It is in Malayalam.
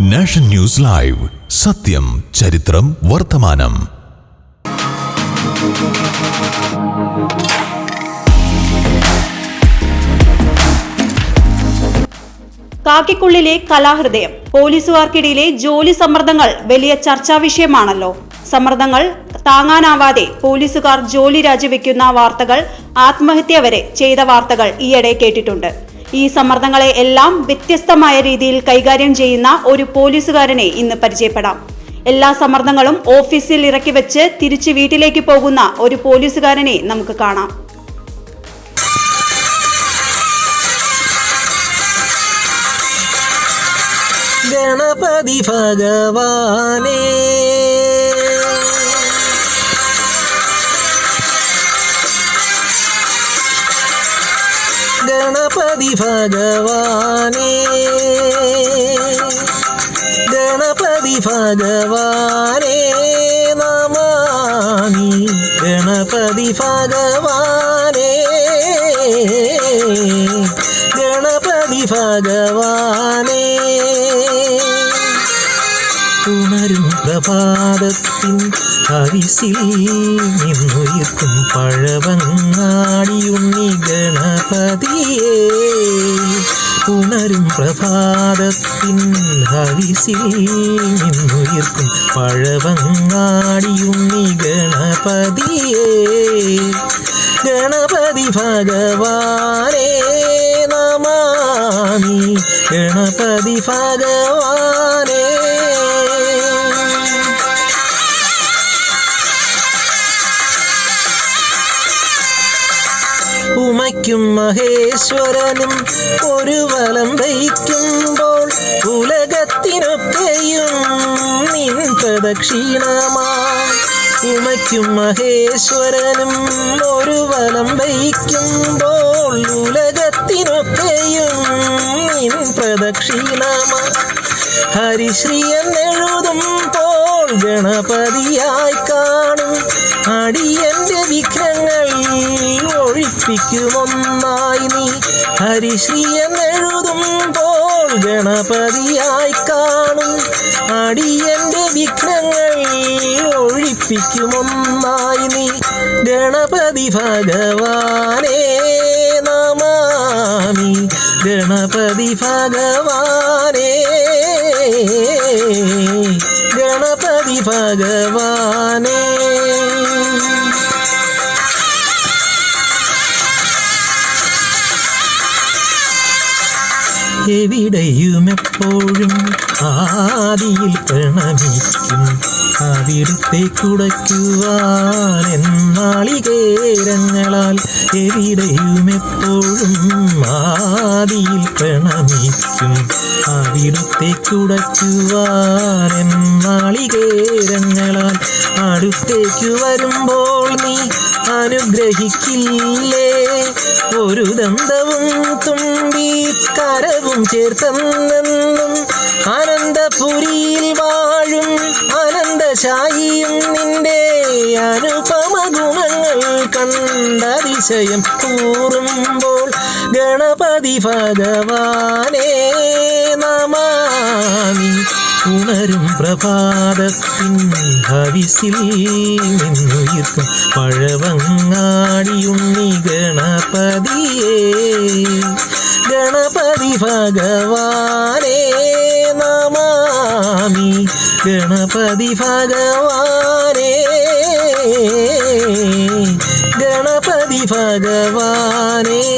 Nation news live. സത്യം ചരിത്രം വർത്തമാനം. കാക്കിക്കുള്ളിലെ കലാഹൃദയം. പോലീസുകാർക്കിടയിലെ ജോലി സമ്മർദ്ദങ്ങൾ വലിയ ചർച്ചാ വിഷയമാണല്ലോ. സമ്മർദ്ദങ്ങൾ താങ്ങാനാവാതെ പോലീസുകാർ ജോലി രാജിവെക്കുന്ന വാർത്തകൾ ആത്മഹത്യ വരെ ചെയ്ത വാർത്തകൾ ഈയിടെ കേട്ടിട്ടുണ്ട്. ഈ സമ്മർദ്ദങ്ങളെ എല്ലാം വ്യത്യസ്തമായ രീതിയിൽ കൈകാര്യം ചെയ്യുന്ന ഒരു പോലീസുകാരനെ ഇന്ന് പരിചയപ്പെടാം. എല്ലാ സമ്മർദ്ദങ്ങളും ഓഫീസിൽ ഇറക്കി വെച്ച് തിരിച്ച് വീട്ടിലേക്ക് പോകുന്ന ഒരു പോലീസുകാരനെ നമുക്ക് കാണാം. ഗണപതി ഭഗവാനേ. ഭഗവാനേ. ഗണപതി ഭഗവാനേ നമാമി. ഗണപതി ഭഗവാനേ. ഗണപതി ഭഗവാനേ. ഉണരും പ്രഭാതത്തിൻ ഹരിസിൽ നിന്നുയർക്കും പഴവങ്ങാടിയുണ്ണി പ്രഭാതത്തിൻ ഹരിസിൽ നിന്നുയർക്കും പഴവങ്ങാടിയുണ്ണി ഗണപതിയേ ഗണപതി ഭഗവാനേ നമാമി ഗണപതി ഭഗവാനേ ഉമയ്ക്കും മഹേശ്വരനും ഒരു വലം വയ്ക്കുമ്പോൾ ഉലകത്തിനൊക്കെയും നിൻ പ്രദക്ഷിണമായി. മഹേശ്വരനും ഒരു വലം വയ്ക്കുമ്പോൾ ഉലകത്തിനൊക്കെയും നിൻ പ്രദക്ഷിണമായി. ഹരിശ്രീ എന്നെഴുതുമ്പോൾ ഗണപതിയായി കാണും. അടിയന്റെ വിഘ്നങ്ങൾ ഒഴിപ്പിക്കുമൊന്നായി നീ ഹരിശ്രീ എന്നെഴുതുമ്പോൾ ഗണപതിയായി കാണും. അടിയന്റെ വിഘ്നങ്ങൾ ഒഴിപ്പിക്കുമൊന്നായി നീ. ഗണപതി ഭഗവാനേ നമാമി. ഗണപതി ഭഗവാനേ. ഗണപതി ഭഗവാനേ. എവിടെയും എപ്പോഴും ആദിയിൽ പ്രണമിക്കും. അവിടുത്തെ കുടയ്ക്കുവാൻ എന്നാളികേരങ്ങളാൽ എവിടെയുമെപ്പോഴും ആദിയിൽ പ്രണമിക്കും. അവിടുത്തെ കുടയ്ക്കുവാൻ എന്നാളികേരങ്ങളാൽ അടുത്തേക്ക് വരുമ്പോൾ നീ അനുഗ്രഹിക്കില്ലേ ഒരു ദന്തവും തുമ്പി കരവും ചേർത്തെന്നും അനന്തപുരിയിൽ വാഴും അനന്തശായിയും നിന്റെ അനുപമ ഗുണങ്ങൾ കണ്ടതിശയം കൂറുമ്പോൾ ഗണപതി ഭഗവാനേ നമാമി. ഉണരും പ്രഭാതത്തിൻ ഹവിസിൽ നിന്നുയർക്കും പഴവങ്ങാടിയുണ്ണി ഗണപതിയേ. ഗണപതി ഭഗവാനേ നമാമി. ഗണപതി ഭഗവാനേ. ഗണപതി ഭഗവാനേ.